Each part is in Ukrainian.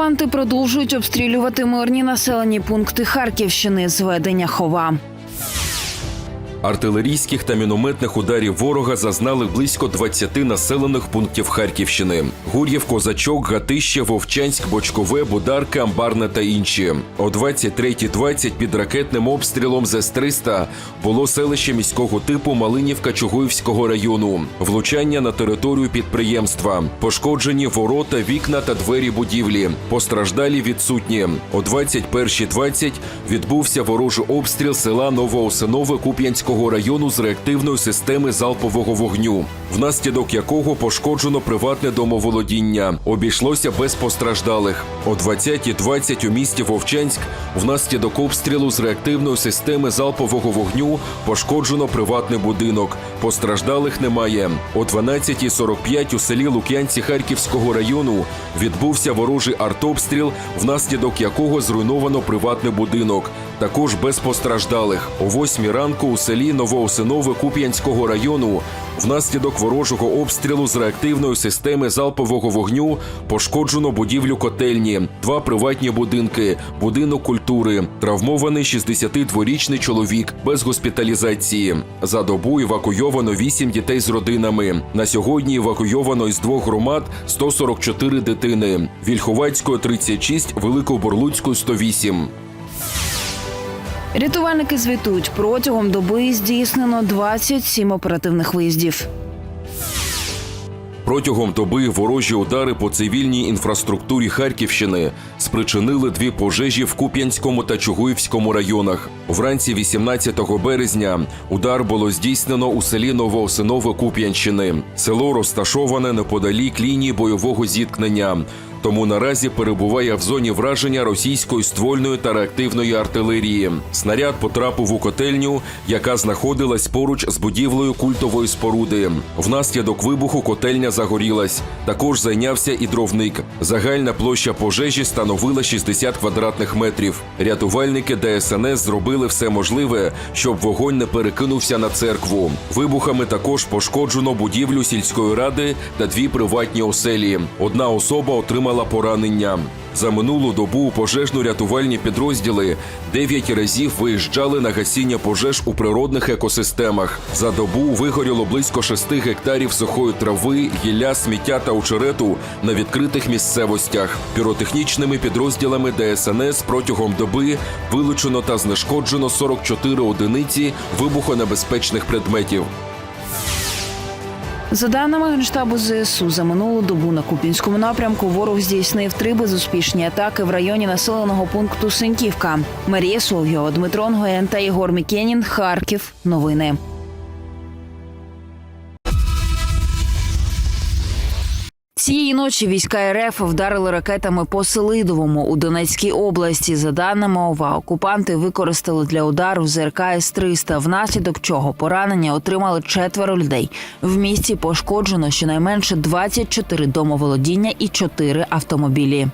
Окупанти продовжують обстрілювати мирні населені пункти Харківщини з ведення хова. Артилерійських та мінометних ударів ворога зазнали близько 20 населених пунктів Харківщини: Гур'єв, Козачок, Гатище, Вовчанськ, Бочкове, Бударка, Амбарне та інші. О 23.20 під ракетним обстрілом з С-300 було селище міського типу Малинівка Чугуївського району. Влучання на територію підприємства, пошкоджені ворота, вікна та двері будівлі. Постраждалі відсутні. О 21.20 відбувся ворожий обстріл села Новоосинове Куп'янського району з реактивної системи залпового вогню, внаслідок якого пошкоджено приватне домоволодіння. Обійшлося без постраждалих. О 20.20 у місті Вовчанськ внаслідок обстрілу з реактивної системи залпового вогню пошкоджено приватний будинок. Постраждалих немає. О 12.45 у селі Лук'янці Харківського району відбувся ворожий артобстріл, внаслідок якого зруйновано приватний будинок. Також без постраждалих. О 8 ранку у селі Новоосинове Куп'янського району внаслідок ворожого обстрілу з реактивної системи залпового вогню пошкоджено будівлю котельні, два приватні будинки, будинок культури, травмований 62-річний чоловік без госпіталізації. За добу евакуйовано 8 дітей з родинами. На сьогодні евакуйовано із двох громад 144 дитини: Вільховацької 36, Великоборлуцької 108. Рятувальники звітують, протягом доби здійснено 27 оперативних виїздів. Протягом доби ворожі удари по цивільній інфраструктурі Харківщини спричинили дві пожежі в Куп'янському та Чугуївському районах. Вранці 18 березня удар було здійснено у селі Новоосинове Куп'янщини. Село розташоване неподалік лінії бойового зіткнення. Тому наразі перебуває в зоні враження російської ствольної та реактивної артилерії. Снаряд потрапив у котельню, яка знаходилась поруч з будівлею культової споруди. Внаслідок вибуху котельня загорілась. Також зайнявся і дровник. Загальна площа пожежі становила 60 квадратних метрів. Рятувальники ДСНС зробили все можливе, щоб вогонь не перекинувся на церкву. Вибухами також пошкоджено будівлю сільської ради та дві приватні оселі. Одна особа отримала поранення. За минулу добу пожежно-рятувальні підрозділи дев'ять разів виїжджали на гасіння пожеж у природних екосистемах. За добу вигоріло близько шести гектарів сухої трави, гілля, сміття та очерету на відкритих місцевостях. Піротехнічними підрозділами ДСНС протягом доби вилучено та знешкоджено 44 одиниці вибухонебезпечних предметів. За даними Генштабу ЗСУ, за минулу добу на Купінському напрямку ворог здійснив три безуспішні атаки в районі населеного пункту Синьківка. Марія Соловйова, Дмитро Нгоєн та Єгор Мікенін. Харків. Новини. Цієї ночі війська РФ вдарили ракетами по Селидовому у Донецькій області. За даними ОВА, окупанти використали для удару ЗРК С-300, внаслідок чого поранення отримали четверо людей. В місті пошкоджено щонайменше 24 домоволодіння і 4 автомобілі.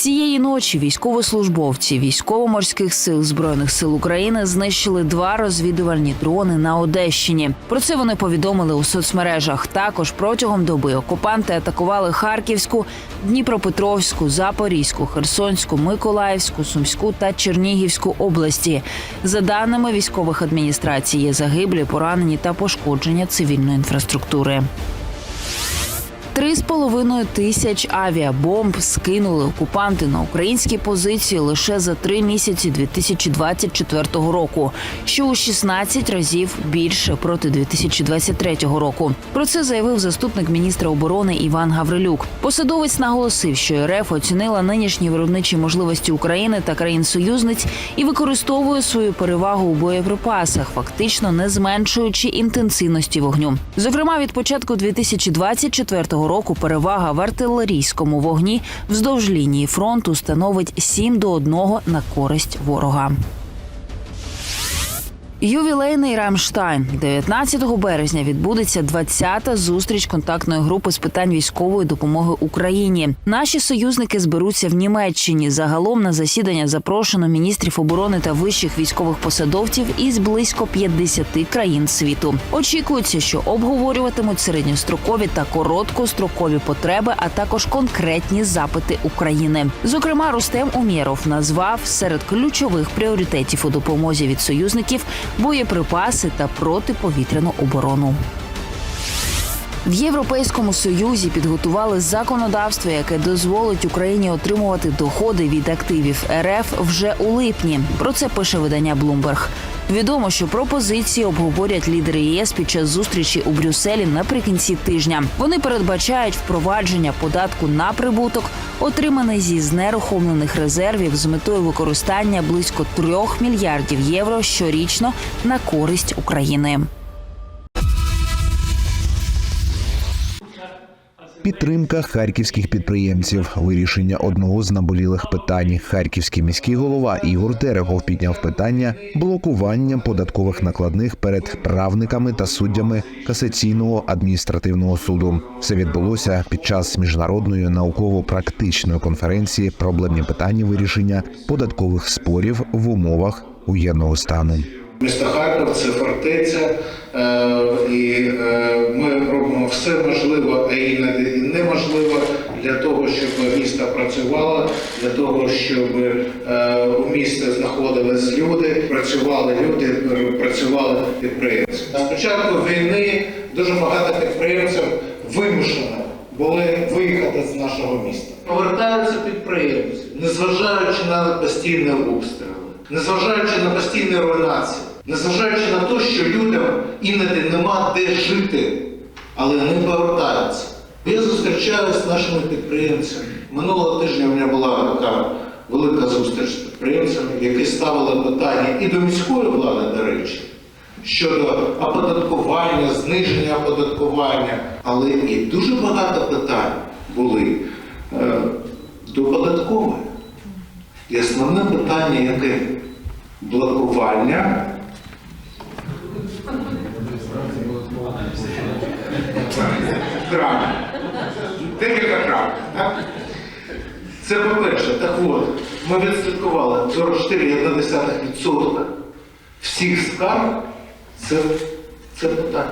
Цієї ночі військовослужбовці військово-морських сил збройних сил України знищили два розвідувальні дрони на Одещині. Про це вони повідомили у соцмережах. Також протягом доби окупанти атакували Харківську, Дніпропетровську, Запорізьку, Херсонську, Миколаївську, Сумську та Чернігівську області. За даними військових адміністрацій, є загиблі, поранені та пошкодження цивільної інфраструктури. Три з половиною тисяч авіабомб скинули окупанти на українські позиції лише за три місяці 2024 року, що у 16 разів більше проти 2023 року. Про це заявив заступник міністра оборони Іван Гаврилюк. Посадовець наголосив, що РФ оцінила нинішні виробничі можливості України та країн-союзниць і використовує свою перевагу у боєприпасах, фактично не зменшуючи інтенсивності вогню. Зокрема, від початку 2024 року перевага в артилерійському вогні вздовж лінії фронту становить 7 до 1 на користь ворога. Ювілейний Рамштайн 19 березня відбудеться 20-та зустріч контактної групи з питань військової допомоги Україні. Наші союзники зберуться в Німеччині. Загалом на засідання запрошено міністрів оборони та вищих військових посадовців із близько 50 країн світу. Очікується, що обговорюватимуть середньострокові та короткострокові потреби, а також конкретні запити України. Зокрема, Рустем Умєров назвав серед ключових пріоритетів у допомозі від союзників боєприпаси та протиповітряну оборону. В Європейському Союзі підготували законодавство, яке дозволить Україні отримувати доходи від активів РФ вже у липні. Про це пише видання Bloomberg. Відомо, що пропозиції обговорять лідери ЄС під час зустрічі у Брюсселі наприкінці тижня. Вони передбачають впровадження податку на прибуток, отриманий зі знерухомлених резервів з метою використання близько трьох мільярдів євро щорічно на користь України. Підтримка харківських підприємців, вирішення одного з наболілих питань. Харківський міський голова Ігор Терехов підняв питання блокування податкових накладних перед правниками та суддями касаційного адміністративного суду. Все відбулося під час міжнародної науково-практичної конференції Проблемні питання вирішення податкових спорів в умовах воєнного стану. Місто Харків це фортеця, і е, ми робимо все можливе, а і неможливе для того, щоб місто працювало, для того, щоб е, у місті знаходились люди, працювали люди, працювали підприємці. З початку війни дуже багато підприємців вимушено були виїхати з нашого міста. Повертаються підприємці, незважаючи на постійні обстріли, незважаючи на постійні руйнації, незважаючи на те, що людям іноді нема де жити, але вони повертаються. Я зустрічаюся з нашими підприємцями. Минулого тижня у мене була така велика зустріч з підприємцями, які ставили питання і до міської влади, до речі, щодо оподаткування, зниження оподаткування, але і дуже багато питань були е, до податкової. І основне питання яке? Блокування. Крам. Декілька. Так? Це по-перше, так от, ми відслідкували 44,1% всіх скарг це, це питання.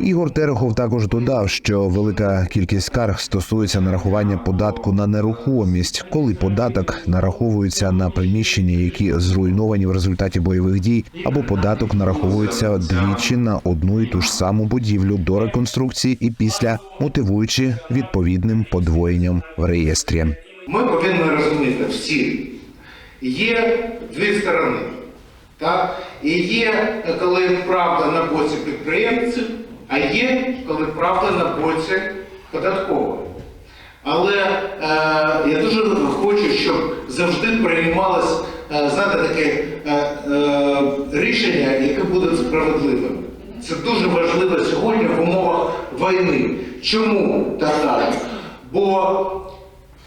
Ігор Терехов також додав, що велика кількість скарг стосується нарахування податку на нерухомість, коли податок нараховується на приміщення, які зруйновані в результаті бойових дій, або податок нараховується двічі на одну і ту ж саму будівлю до реконструкції і після мотивуючи відповідним подвоєнням в реєстрі. Ми повинні розуміти всі. Є дві сторони. Так? І є, коли правда на боці підприємців, а є, коли правда на боці податкової. Але е, я дуже хочу, щоб завжди приймалось е, знаєте, таке е, е, рішення, яке буде справедливим. Це дуже важливо сьогодні в умовах війни. Чому так кажу? Бо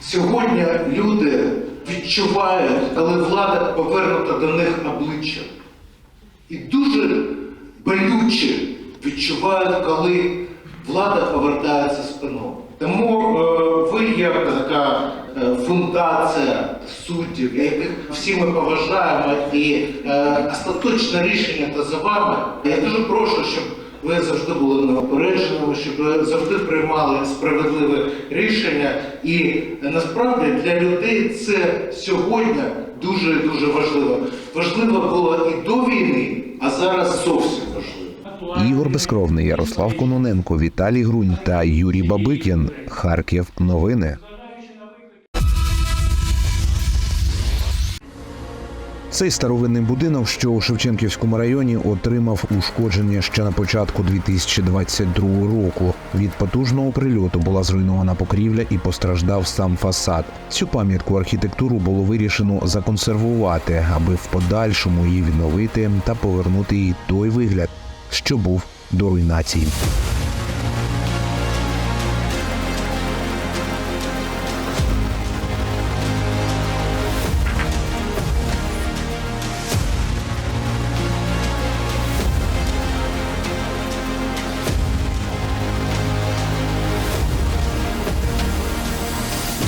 Сьогодні люди відчувають, коли влада повернута до них обличчям. І дуже болюче відчувають, коли влада повертається спиною. Тому е, ви як така е, фундація суддів, яких всі ми поважаємо, і е, остаточне рішення та за вами. Я дуже прошу, щоб ви завжди були неопередженими, щоб ви завжди приймали справедливе рішення. І насправді для людей це сьогодні дуже дуже важливо. Важливо було і до війни, а зараз зовсім важливо. Ігор Безкровний, Ярослав Кононенко, Віталій Грунь та Юрій Бабикін. Харків. Новини. Цей старовинний будинок, що у Шевченківському районі, отримав ушкодження ще на початку 2022 року. Від потужного прильоту була зруйнована покрівля і постраждав сам фасад. Цю пам'ятку архітектуру було вирішено законсервувати, аби в подальшому її відновити та повернути їй той вигляд, що був до руйнації.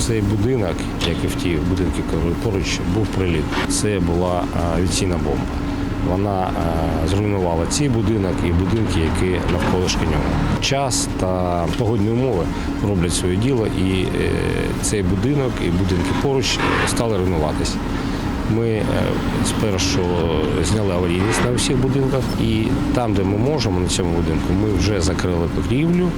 Цей будинок, як і в ті будинки, коли поруч був приліт, це була авіаційна бомба. Вона зруйнувала цей будинок і будинки, які навколишки нього. Час та погодні умови роблять своє діло, і е, цей будинок і будинки поруч стали руйнуватися. Ми е, спершу зняли аварійність на всіх будинках, і там, де ми можемо на цьому будинку, ми вже закрили покрівлю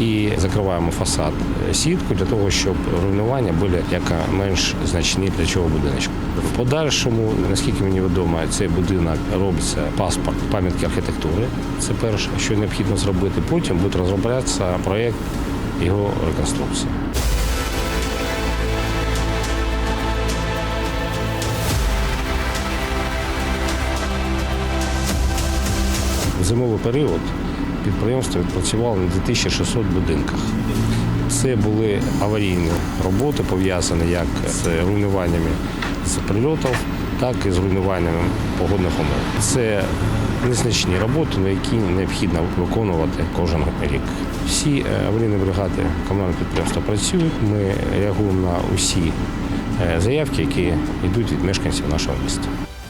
і закриваємо фасад е, сітку для того, щоб руйнування були яка менш значні для цього будиночку. В подальшому, наскільки мені відомо, цей будинок робиться паспорт пам'ятки архітектури. Це перше, що необхідно зробити. Потім буде розроблятися проєкт його реконструкції. Зимовий період підприємство відпрацювало на 2600 будинках. Це були аварійні роботи, пов'язані як з руйнуваннями з прильотів, так і з руйнуваннями погодних умов. Це незначні роботи, на які необхідно виконувати кожен рік. Всі е, аварійні бригади комунального підприємства працюють. Ми реагуємо на усі е, заявки, які йдуть від мешканців нашого міста.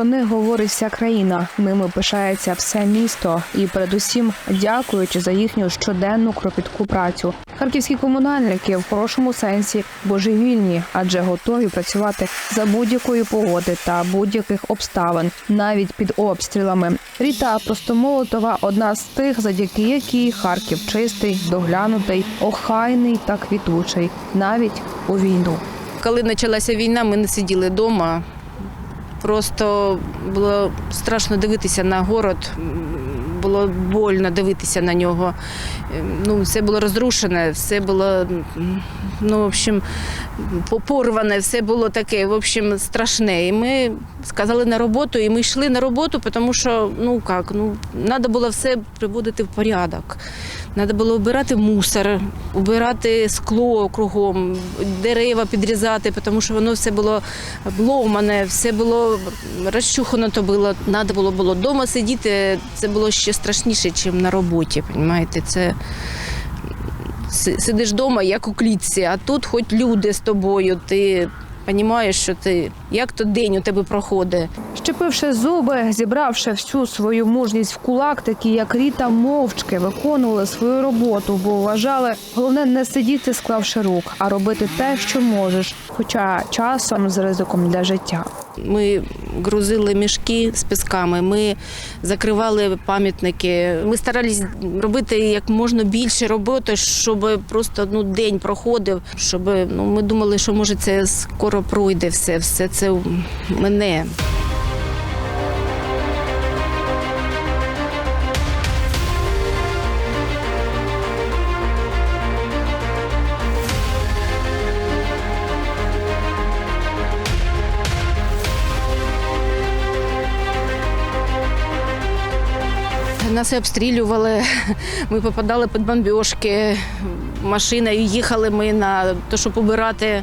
Про них говорить вся країна. Ними пишається все місто, і передусім дякуючи за їхню щоденну кропітку працю. Харківські комунальники в хорошому сенсі божевільні, адже готові працювати за будь-якої погоди та будь-яких обставин, навіть під обстрілами. Ріта Простомолотова одна з тих, завдяки якій Харків чистий, доглянутий, охайний та квітучий, навіть у війну. Коли почалася війна, ми не сиділи вдома. Просто було страшно дивитися на город, було больно дивитися на нього. Ем, Ну, все було розрушене, все було ну, в общем, по- порване, все було таке, в общем, страшне. І ми сказали на роботу, і ми йшли на роботу, тому що ну як, ну, треба було все приводити в порядок. Треба було обирати мусор, убирати скло кругом, дерева підрізати, тому що воно все було обломане, все було розчухано, то було. Треба було було вдома сидіти. Це було ще страшніше, ніж на роботі. Понімаєте? Це сидиш вдома, як у клітці, а тут хоч люди з тобою. Ти розумієш, що ти як то день у тебе проходить. Щепивши зуби, зібравши всю свою мужність в кулак, такі як Ріта мовчки виконували свою роботу, бо вважали головне не сидіти, склавши рук, а робити те, що можеш, хоча часом з ризиком для життя. Ми грузили мішки з пісками, ми закривали пам'ятники. Ми старались робити як можна більше роботи, щоб просто ну, день проходив. Щоб ну, ми думали, що може це скоро пройде все, все це мене. Нас і обстрілювали, ми попадали під бомбіжки машиною. Їхали ми на те, щоб убирати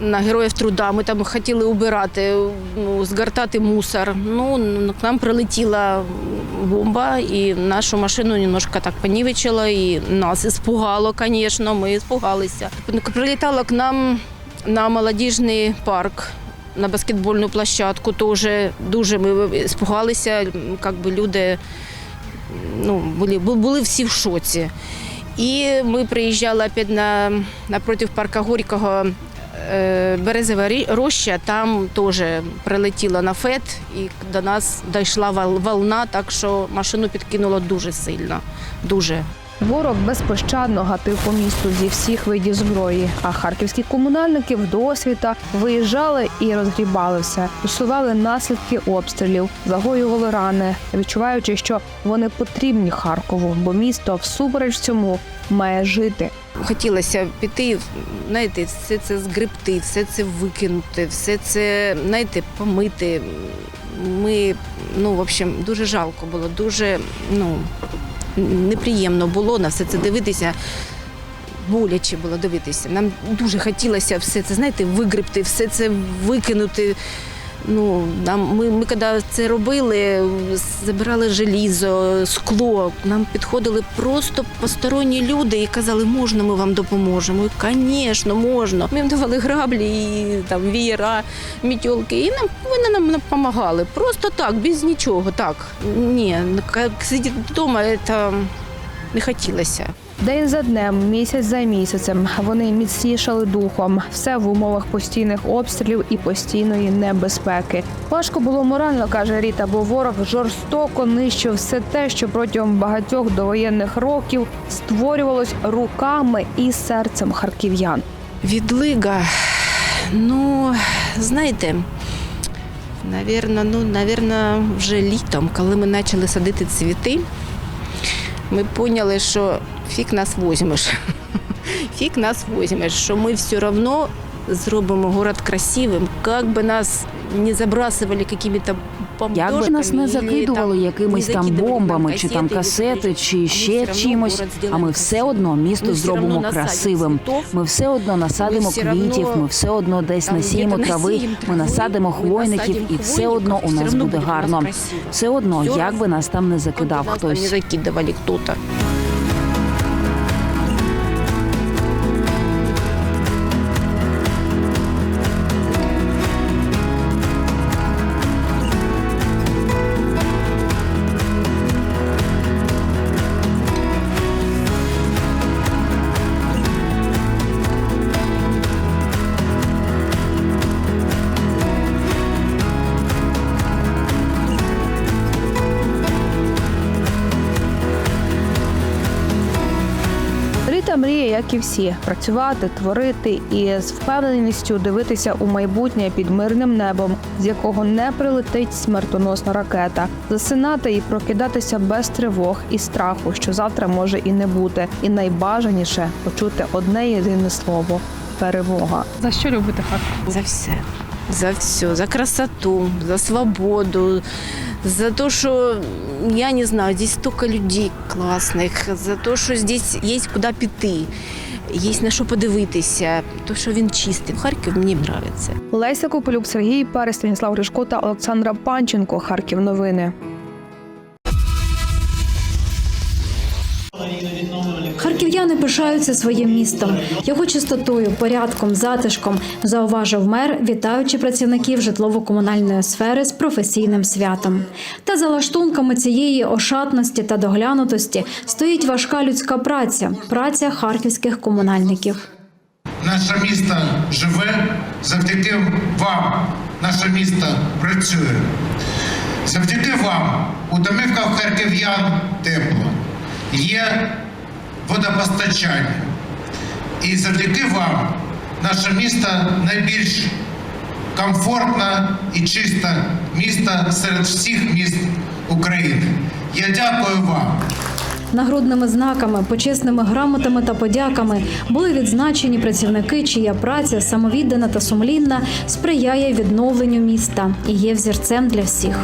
на героїв труда. Ми там хотіли убирати, ну, згортати мусор. Ну, к нам прилетіла бомба і нашу машину немножко так понівечила, і нас іспугало, звісно, ми іспугалися. Прилітала к нам на молодіжний парк. На баскетбольну площадку теж дуже ми спугалися, як би люди ну, були, були всі в шоці. І ми приїжджали опять на, напротив парка Горького е, Березова роща, там теж прилетіло на ФЕТ і до нас дійшла вол- волна, так що машину підкинуло дуже сильно. Дуже. Ворог безпощадно гатив по місту зі всіх видів зброї. А харківські комунальники вдосвіта виїжджали і розгрібали все, усували наслідки обстрілів, загоювали рани, відчуваючи, що вони потрібні Харкову, бо місто всупереч цьому має жити. Хотілося піти, знаєте, все це згребти, все це викинути, все це, знаєте, помити. Ми, ну, в общем, дуже жалко було, дуже ну, неприємно було на все це дивитися. Боляче було дивитися. Нам дуже хотілося все це, знаєте, вигребти, все це викинути. Ну, нам, ми, ми коли це робили, забирали желізо, скло. Нам підходили просто посторонні люди і казали, можна ми вам допоможемо. Звісно, можна. Ми їм давали граблі, і, там, вієра, мітьолки, і нам, вони нам допомагали. Просто так, без нічого. Так. Ні, сидіти вдома, це не хотілося. День за днем, місяць за місяцем вони міцнішали духом. Все в умовах постійних обстрілів і постійної небезпеки. Важко було морально, каже Ріта, бо ворог жорстоко нищив все те, що протягом багатьох довоєнних років створювалось руками і серцем харків'ян. Відлига. Ну, знаєте, навірно, ну, навірно, вже літом, коли ми почали садити цвіти, ми поняли, що фік нас возьмеш. Фік нас возьмеш, що ми все одно зробимо город красивим, як би нас не забрасували якими-то Як би нас не закидували якимись там бомбами чи там касети, чи ще чимось, а ми все одно місто зробимо красивим. Ми все одно насадимо квітів, ми все одно десь насіємо трави, ми насадимо хвойників, і все одно у нас буде гарно. Все одно, як би нас там не закидав хтось. Як і всі, працювати, творити і з впевненістю дивитися у майбутнє під мирним небом, з якого не прилетить смертоносна ракета, засинати і прокидатися без тривог і страху, що завтра може і не бути. І найбажаніше почути одне єдине слово перемога. За що любите Харків? За все. За все. За красоту, за свободу, за то, что, я не знаю, здесь столько людей классных, за то, що здесь есть куди піти, є на що подивитися, то, що він чистий. Харків мені подобається. Леся Копилюк, Сергій Перес, Станіслав Гришко та Олександра Панченко. Харків новини. Пишаються своїм містом, його чистотою, порядком, затишком, зауважив мер, вітаючи працівників житлово-комунальної сфери з професійним святом. Та за лаштунками цієї ошатності та доглянутості стоїть важка людська праця праця харківських комунальників. Наше місто живе завдяки вам. Наше місто працює. Завдяки вам у домівках харків'ян тепло. Є водопостачання. І завдяки вам наше місто найбільш комфортне і чисте місто серед всіх міст України. Я дякую вам. Нагрудними знаками, почесними грамотами та подяками були відзначені працівники, чия праця самовіддана та сумлінна сприяє відновленню міста і є взірцем для всіх.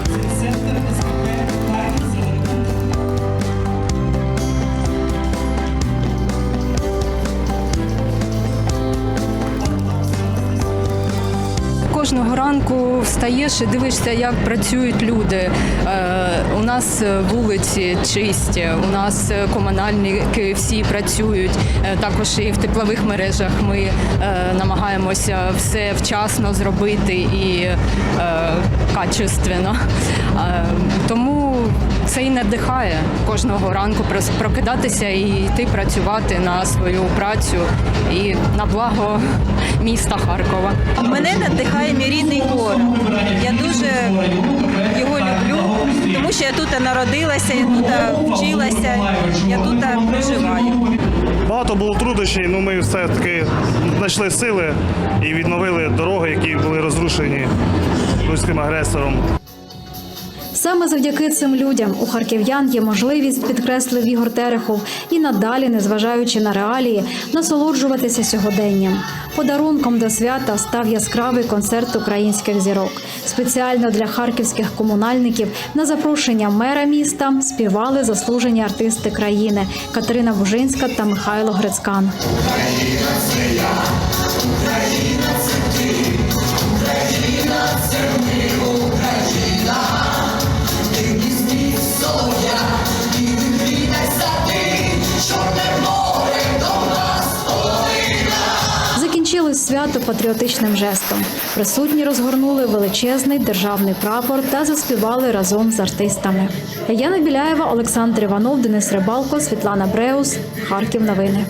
Кожного ранку встаєш і дивишся, як працюють люди. Е, у нас вулиці чисті, у нас комунальники всі працюють. Е, також і в теплових мережах ми е, намагаємося все вчасно зробити і е, качественно. Е, тому це і надихає кожного ранку прокидатися і йти працювати на свою працю і на благо міста Харкова. Мене надихає його люблю, тому що я тут народилася, я тут вчилася, я тут проживаю. Багато було труднощів, але ми все-таки знайшли сили і відновили дороги, які були розрушені руським агресором. Саме завдяки цим людям у харків'ян є можливість, підкреслив Ігор Терехов, і надалі, незважаючи на реалії, насолоджуватися сьогоденням. Подарунком до свята став яскравий концерт українських зірок. Спеціально для харківських комунальників на запрошення мера міста співали заслужені артисти країни Катерина Бужинська та Михайло Грицкан. Україна це я, Україна це ти, Україна Закінчилось свято патріотичним жестом. Присутні розгорнули величезний державний прапор та заспівали разом з артистами. Яна Біляєва, Олександр Іванов, Денис Рибалко, Світлана Бреус. Харків. Новини.